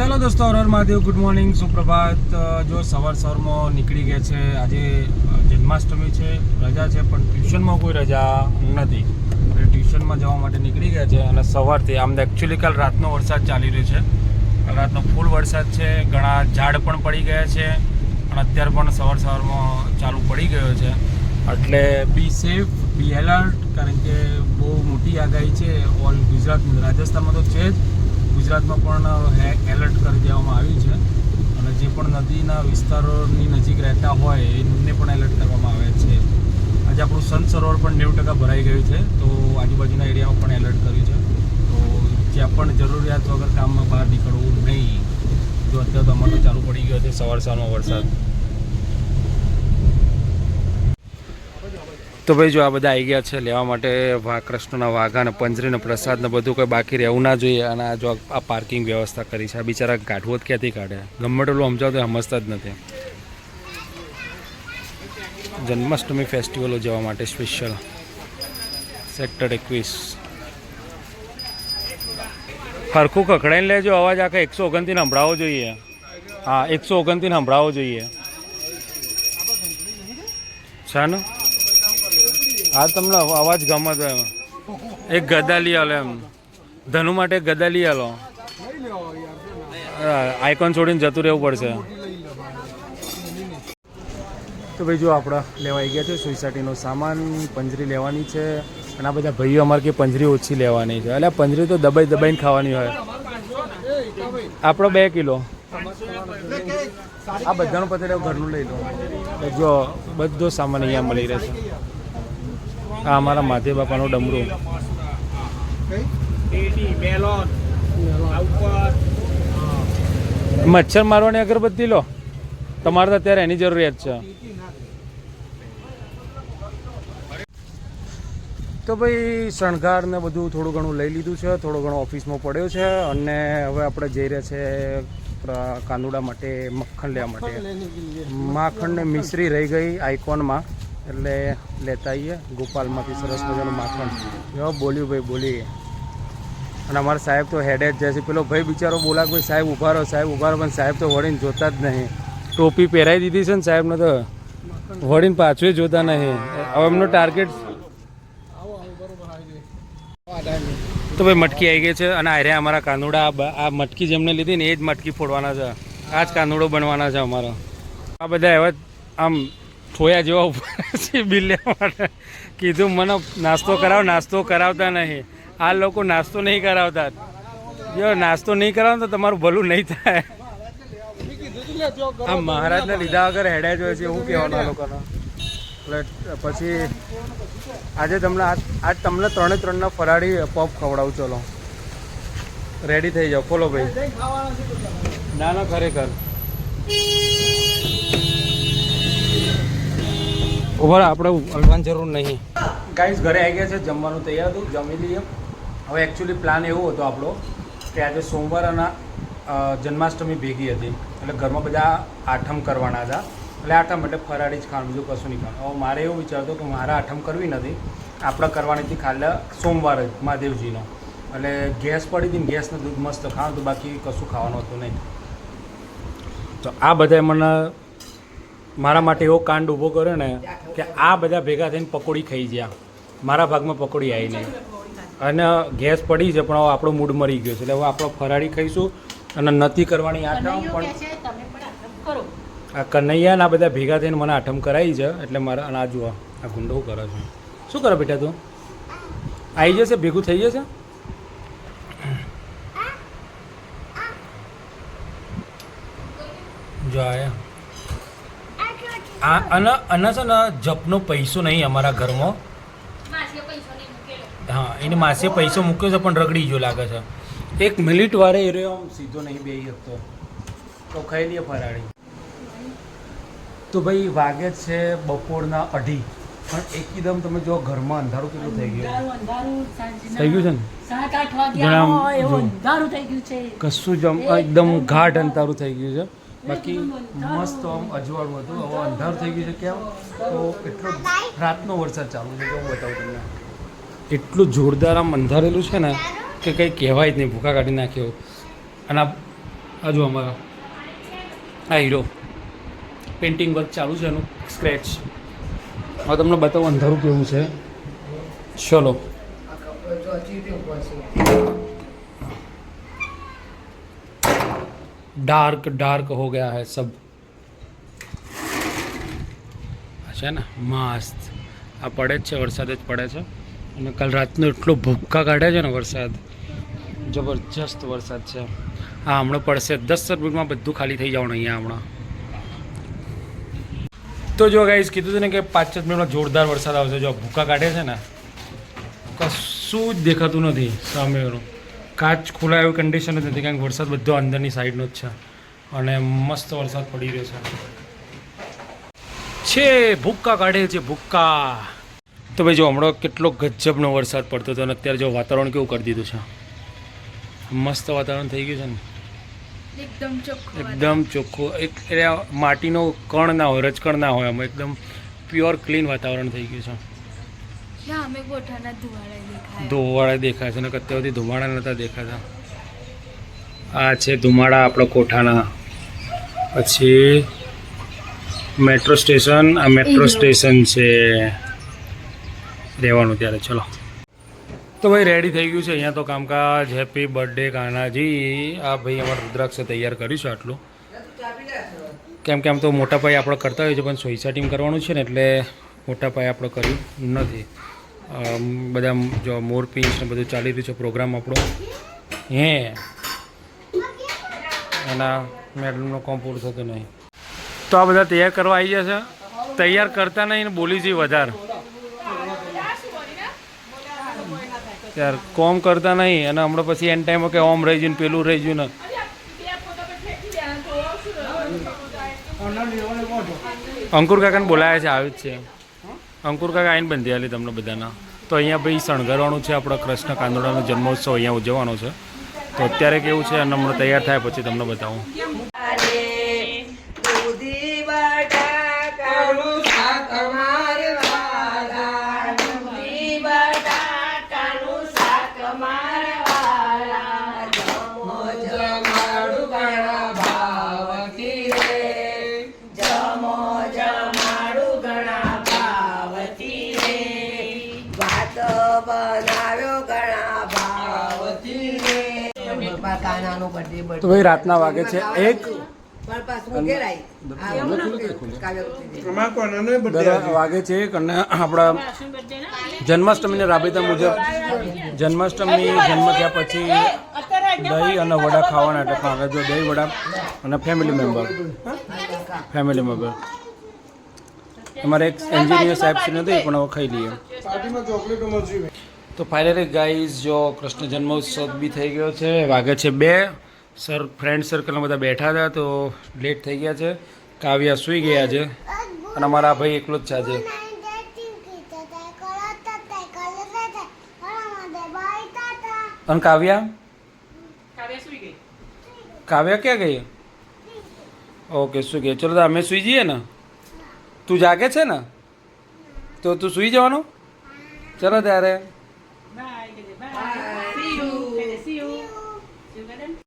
ચાલો દોસ્તો હર મહાદેવ ગુડ મોર્નિંગ સુપ્રભાત. જો સવાર સવારમાં નીકળી ગયા છે, આજે જન્માષ્ટમી છે, રજા છે, પણ ટ્યુશનમાં કોઈ રજા નથી. એટલે ટ્યુશનમાં જવા માટે નીકળી ગયા છે અને સવારથી, આમ એકચ્યુઅલી કાલ રાતનો વરસાદ ચાલી રહ્યો છે. કાલ રાતનો ફૂલ વરસાદ છે, ઘણા ઝાડ પણ પડી ગયા છે અને અત્યારે પણ સવાર સવારમાં ચાલુ પડી ગયો છે. એટલે બી સેફ બી એલર્ટ કારણ કે બહુ મોટી આગાહી છે ઓલ ગુજરાત રાજસ્થાનમાં તો છે જ. ગુજરાતમાં પણ એલર્ટ કરી દેવામાં આવ્યું છે. અને જે પણ નદીના વિસ્તારોની નજીક રહેતા હોય એમને પણ એલર્ટ કરવામાં આવે છે. આજે આપણું સંત સરોવર પણ નેવું ટકા ભરાઈ ગયું છે, તો આજુબાજુના એરિયામાં પણ એલર્ટ કર્યું છે. તો જ્યાં પણ જરૂરિયાત વગર કામમાં બહાર નીકળવું નહીં. જો અત્યારે તો અમારો ચાલુ પડી ગયો છે સવાર સવારમાં વરસાદ. તો ભાઈ જો આ બધા આવી ગયા છે લેવા માટે વા, કૃષ્ણના વાઘા ને પંજરી ને પ્રસાદ ને બધું કોઈ બાકી રહેવું ના જોઈએ અને આ જો આ પાર્કિંગ વ્યવસ્થા કરી છે, આ બિચારા કાઢવો જ ક્યાંથી કાઢે? ગમે તેટલું સમજાવો તો સમજતા જ નથી. જન્માષ્ટમી ફેસ્ટિવલો જવા માટે સ્પેશિયલ સેક્ટર એકવીસ. ખરખું ખખડાઈને લેજો, અવાજ આખા એકસો ઓગણથી સંભળાવો જોઈએ. હા, એકસો ઓગણથી સંભળાવો જોઈએ. છે હા તમને અવાજ ગમે તો એમ. એક ગદા લઈ આલો એમ. ધનુ માટે ગદા લઈ આલો. આઇકોન છોડીને જતું રહેવું પડશે. તો ભાઈ જો આપણે લેવા આવી ગયા છે, સોસાયટીનો સામાન, પંજરી લેવાની છે. અને આ બધા ભાઈઓ અમારે કે પંજરી ઓછી લેવાની છે. એટલે પંજરી તો દબાઈ દબાઈને ખાવાની હોય. આપણો બે કિલો. આ બધાનું પતે ઘરનું લઈ લો. જો, બધો સામાન અહીંયા મળી રહેશે. આ અમારા માધે બાપાનો ડમરું. મચ્છર મારવાની અગરબત્તી લો. તમારે તો અત્યારે એની જરૂરિયાત છે. તો ભાઈ શણગાર ને બધું થોડું ઘણું લઈ લીધું છે થોડો ઘણો ઓફિસમાં પડ્યો છે અને હવે આપણે જઈ રહ્યા છે કાનુડા માટે મક્ખણ લેવા માટે. માખણ ને મિશ્રી રહી ગઈ આઇકોનમાં એટલે લેતા આવીએ. ગોપાલમાંથી સરસ મજાનું માખણ. જો, બોલ્યું ભાઈ બોલી અને અમારા સાહેબ તો હેડે જ જાય છે. પેલો ભાઈ બિચારો બોલા ભાઈ, સાહેબ, ઊભા રહો, સાહેબ, ઊભા રહો. પણ સાહેબ તો વળીને જોતા જ નહીં. ટોપી પહેરાવી દીધી છે ને સાહેબને તો વળીને પાછું જોતા નહીં. હવે એમનો ટાર્ગેટ તો ભાઈ, મટકી આવી ગઈ છે અને આર્યા અમારા કાનુડા આ આ મટકી જેમને લીધી ને એ જ મટકી ફોડવાના છે. આ જ કાનુડો બનવાના છે અમારો. આ બધા એવા આમ ઠોયા જેવા છે બિલ માટે. કીધું મને નાસ્તો કરાવો, નાસ્તો કરાવતા નહીં. આ લોકો નાસ્તો નહીં કરાવતા. જો નાસ્તો નહીં કરાવો તો તમારું ભલું નહીં થાય. આ મહારાજને લીધા વગર હેડાય જ હોય છે એવું કહેવાનું આ લોકોનો? એટલે પછી આજે તમને આજ તમને ત્રણે ત્રણના ફરાળી પફ ખવડાવું, ચલો. રેડી થઈ જાઓ. ખોલો ભાઈ. ના ના, ખરેખર. ઊભા આપણે હલવાની જરૂર નહીં. ગાઈસ ઘરે આવી ગયા છે, જમવાનું તૈયાર હતું, જમી લઈએ. હવે એકચ્યુઅલી પ્લાન એવો હતો આપણો કે આજે સોમવાર અને જન્માષ્ટમી ભેગી હતી. એટલે ઘરમાં બધા આઠમ કરવાના હતા. એટલે આઠમ એટલે ફરાળી જ ખાવાનું, બીજું કશું નહીં ખાવાનું. હવે મારે એવું વિચારતો કે મારે આઠમ કરવી નથી. આપણે કરવાની હતી ખાલી સોમવાર જ, મહાદેવજીનો. એટલે ગેસ પડી હતી ને ગેસનું દૂધ મસ્ત ખાવાનું હતું, બાકી કશું ખાવાનું હતું નહીં. તો આ બધાએ મને મારા માટે એવો કાંડ ઊભો કર્યો ને કે આ બધા ભેગા થઈને પકોડી ખાઈ ગયા. મારા ભાગમાં પકોડી આવી નહીં. અને ગેસ પડી છે પણ હવે આપણો મૂડ મરી ગયો છે. એટલે હવે આપણો ફરાળી ખાઈશું અને નથી કરવાની આઠમ પણ આ કનૈયા ને આ બધા ભેગા થઈને મને આઠમ કરાવી છે એટલે મારા અને આ જુઓ આ ગુંડો કરે છે. શું કરે બેટા તું? આવી જશે ભેગું થઈ જશે? જો આયા. આ અને અને છે ને જપનો પૈસો નહીં અમારા ઘરમાં. હા એને માસે પૈસો મૂક્યો છે પણ રગડી ગયો લાગે છે. એક મિનિટ વારે એ રહ્યો આમ સીધો નહીં બે હતો તો ખાઈ લઈએ ફરાળી. તો ભાઈ વાગે છે બપોરના અઢી. પણ એકદમ તમે જો ઘરમાં અંધારું કેટલું થઈ ગયું. થઈ ગયું છે ને? સાત આઠ વાગ્યા. અંધારું થઈ ગયું છે. કશું જ એકદમ ઘાટ અંધારું થઈ ગયું છે. બાકી મસ્ત આમ અજવાળું હતું. હવે અંધાર થઈ ગયું છે કેમ તો એટલો રાતનો વરસાદ ચાલુ છે તો હું બતાવું તમને. એટલું જોરદાર આમ અંધારેલું છે ને કે કંઈ કહેવાય જ નહીં. ભૂખા કાઢી નાખ્યો. અને આ જો અમારા. આ હીરો. પેઇન્ટિંગ વર્ક ચાલુ છે એનું. સ્ક્રેચ હવે તમને બતાવું અંધારું કેવું છે. ચલો. डार्क डार्क हो गया है सब આ છે ને મસ્ત આ પડે જ છે વરસાદ જ પડે છે અને કાલ રાતનો એટલો ભૂક્કા કાઢે છે ને વરસાદ જબરજસ્ત વરસાદ છે હા હમણાં પડશે દસ જ મિનિટમાં બધું ખાલી થઈ જવાનું અહીંયા હમણાં તો જો ગાઈસ કીધું હતું ને કે પાંચ જ મિનિટમાં જોરદાર વરસાદ આવશે જો ભૂક્કા કાઢે છે ને કશું જ દેખાતું નથી સામેનું કાચ ખુલ્લા એવી કન્ડિશન જ નથી કારણ કે વરસાદ બધો અંદરની સાઈડનો જ છે. અને મસ્ત વરસાદ પડી રહ્યો છે. છે ભૂક્કા કાઢે છે ભૂક્કા. તો ભાઈ જો હમણાં કેટલો ગજબનો વરસાદ પડતો હતો અને અત્યારે જો વાતાવરણ કેવું કરી દીધું છે. મસ્ત વાતાવરણ થઈ ગયું છે ને. એકદમ ચોખ્ખું એકદમ ચોખ્ખું. એક એટલે માટીનો કણ ના હોય રજકણ ના હોય આમાં એકદમ પ્યોર ક્લીન વાતાવરણ થઈ ગયું છે. ના અમે ગોઠાના ધુવાળા દેખાય. છે ને સુધી ધુમાડા નહોતા દેખાતા. આ છે ધુમાડા આપણા કોઠાના. પછી મેટ્રો સ્ટેશન આ મેટ્રો સ્ટેશન છે. રહેવાનું ત્યારે ચલો. તો ભાઈ રેડી થઈ ગયું છે અહીંયા તો કામકાજ. Happy birthday Kanaji. આ ભાઈ અમારે રુદ્રાક્ષ તૈયાર કર્યું છે આટલું. કેમ કે આમ તો મોટા ભાઈ આપણે કરતા હોઈએ છીએ પણ સોસાયટીમ કરવાનું છે ને એટલે મોટા પાયે આપણે કર્યું નથી. બધા જો મોરપીંચ ને બધું ચાલી રહ્યું છે પ્રોગ્રામ આપણો. હે. એના મેડમનો કોમ પૂરું થતું નહીં. તો આ બધા તૈયાર કરવા આવી જશે તૈયાર કરતા નહીં ને બોલી જઈ વધારે. ત્યારે કોમ કરતા નહીં અને હમણાં પછી એન ટાઈમ કે ઓમ રહી જયું પેલું રહી જયું ને અંકુર કાકાને બોલાયા છે આવ્યું જ છે. અંકુર કાકા, આઈને બંધી આલી તમને બધાના. તો અહીંયા ભાઈ શણગારવાનું છે આપણો કૃષ્ણ કાંદોડાનો જન્મોત્સવ અહીંયા ઉજવવાનો છે. તો અત્યારે કેવું છે અને હમણાં તૈયાર થાય પછી તમને બતાવું. તો ભાઈ રાતના વાગે છે એક વાગે છે એક અને આપણા જન્માષ્ટમીને રાબેતા મુજબ જન્માષ્ટમી જન્મ થયા પછી દહીં અને વડા ખાવાના એટલે જો દહીં વડા અને ફેમિલી મેમ્બર ફેમિલી મેમ્બર અમારે એક એન્જિનિયર સાહેબ છે નથી પણ હવે ખાઈ લઈએ. તો ફાઇનલી ગાઈઝ જો કૃષ્ણ જન્મોત્સવ બી થઈ ગયો છે વાગે છે બે. સર ફ્રેન્ડ સર્કલમાં બધા બેઠા હતા તો લેટ થઈ ગયા છે. કાવ્યા સૂઈ ગયા છે. અને અમારા ભાઈ એકલો જ છે આજે. અને કાવ્યા? કાવ્યા ક્યાં ગઈ? ઓકે સુઈ ગઈ ચલો તો અમે સુઈ જઈએ ને? તું જાગે છે ને? તો તું સુઈ જવાનું? ચલો ત્યારે.